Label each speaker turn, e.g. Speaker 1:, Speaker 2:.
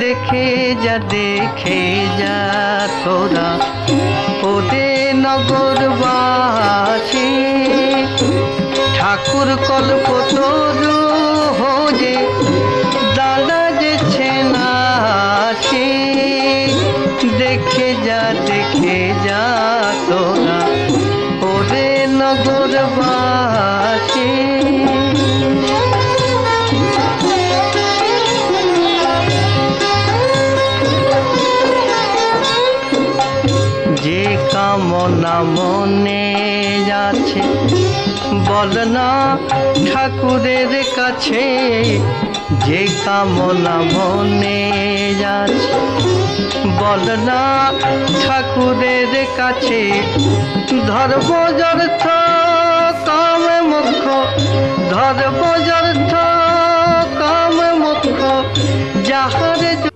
Speaker 1: দেখে যা দেখে যা তোরা। ওরে নগরবাসী, ঠাকুর কল্প তরু হোজে দাদা যে ছেনাছি দেখে যা দেখে যা তোরা। ওরে নগরবাসী কামনা মনে যাচ্ছে। বল না ঠাকুরের কাছে, যে কামনা মনে যাচ্ছে। বল না ঠাকুরের কাছে ধর্মযর্থ কাম মুখ ধর্মযর্থ কাম মুখ যাহার